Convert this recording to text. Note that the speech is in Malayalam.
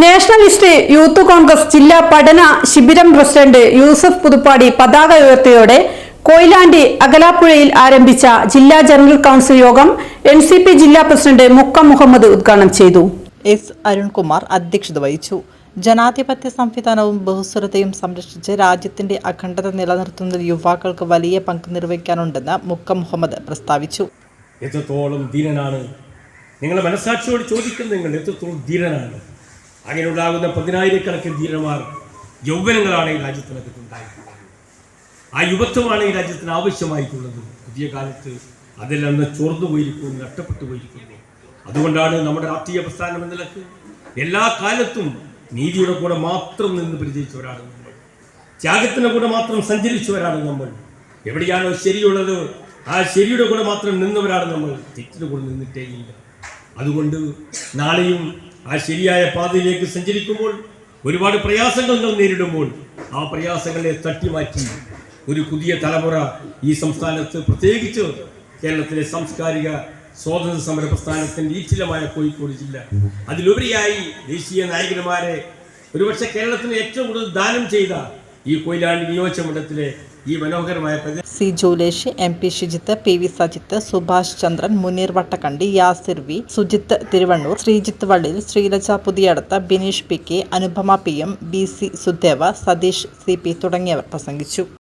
നാഷണലിസ്റ്റ് യൂത്ത് കോൺഗ്രസ് ജില്ലാ പഠന ശിബിരം പ്രസിഡന്റ് യൂസഫ് പുതുപ്പാടി പതാക ഉയർത്തിയോടെ കൊയിലാണ്ടി അകലാപ്പുഴയിൽ ആരംഭിച്ച ജില്ലാ ജനറൽ കൌൺസിൽ യോഗം എൻ സി പി ജില്ലാ പ്രസിഡന്റ് മുക്ക മുഹമ്മദ് ഉദ്ഘാടനം ചെയ്തു. എസ് അരുൺകുമാർ അധ്യക്ഷത വഹിച്ചു. ജനാധിപത്യ സംവിധാനവും ബഹുസ്വരതയും സംരക്ഷിച്ച് രാജ്യത്തിന്റെ അഖണ്ഡത നിലനിർത്തുന്നതിൽ യുവാക്കൾക്ക് വലിയ പങ്ക് നിർവഹിക്കാനുണ്ടെന്ന് മുക്ക മുഹമ്മദ് പ്രസ്താവിച്ചു. എത്രത്തോളം ധീരനാണ്? നിങ്ങളുടെ മനസ്സാക്ഷിയോട് ചോദിക്കുന്നത് നിങ്ങൾ എത്രത്തോളം ധീരനാണ്? അങ്ങനെ ഉണ്ടാകുന്ന പതിനായിരക്കണക്കിന് ധീരന്മാർ യൗവനങ്ങളാണ് ഈ രാജ്യത്തിനകത്ത് ഉണ്ടായിട്ടുള്ളത്. ആ യുവത്വമാണ് ഈ രാജ്യത്തിന് ആവശ്യമായിട്ടുള്ളത്. പുതിയ കാലത്ത് അതെല്ലാം ചോർന്നു പോയിരിക്കുന്നു നഷ്ടപ്പെട്ടു പോയിരിക്കുന്നു. അതുകൊണ്ടാണ് നമ്മുടെ രാഷ്ട്രീയ പ്രസ്ഥാനം എന്ന നിലയ്ക്ക് എല്ലാ കാലത്തും നീതിയുടെ കൂടെ മാത്രം നിന്ന് പരിചയിച്ചവരാണ് നമ്മൾ. ത്യാഗത്തിന്റെ കൂടെ മാത്രം സഞ്ചരിച്ചവരാണ് നമ്മൾ. എവിടെയാണോ ശരിയുള്ളത് ആ ശരിയുടെ കൂടെ മാത്രം നിന്നവരാണ് നമ്മൾ. തെറ്റിന് കൂടെ നിന്നിട്ടേ ഇല്ല. അതുകൊണ്ട് നാളെയും ആ ശരിയായ പാതയിലേക്ക് സഞ്ചരിക്കുമ്പോൾ ഒരുപാട് പ്രയാസങ്ങൾ നാം നേരിടുമ്പോൾ ആ പ്രയാസങ്ങളെ തട്ടിമാറ്റി ഒരു പുതിയ തലമുറ ഈ സംസ്ഥാനത്ത് പ്രത്യേകിച്ച് കേരളത്തിലെ സാംസ്കാരിക സ്വാതന്ത്ര്യ സമര പ്രസ്ഥാനത്തിന്റെ ഈറ്റിലമായ കോഴിക്കോട് ജില്ല. അതിലുപരിയായി ദേശീയ നായകന്മാരെ ഒരുപക്ഷെ കേരളത്തിന് ഏറ്റവും കൂടുതൽ ദാനം ചെയ്ത ഈ കൊയിലാണ്ടി നിയോജകമണ്ഡലത്തിലെ ഈ മനോഹരമായ C Julesh M P Shijith P V Sajith Subhash Chandran Muneer Vattakandi Yasir V Sujith Thiruvannur Sreejith Vallil Sreelaja Puthiyadath Bineesh P K Anupama P M B C Sudeva Satheesh C P തുടങ്ങിയവർ പ്രസംഗിച്ചു.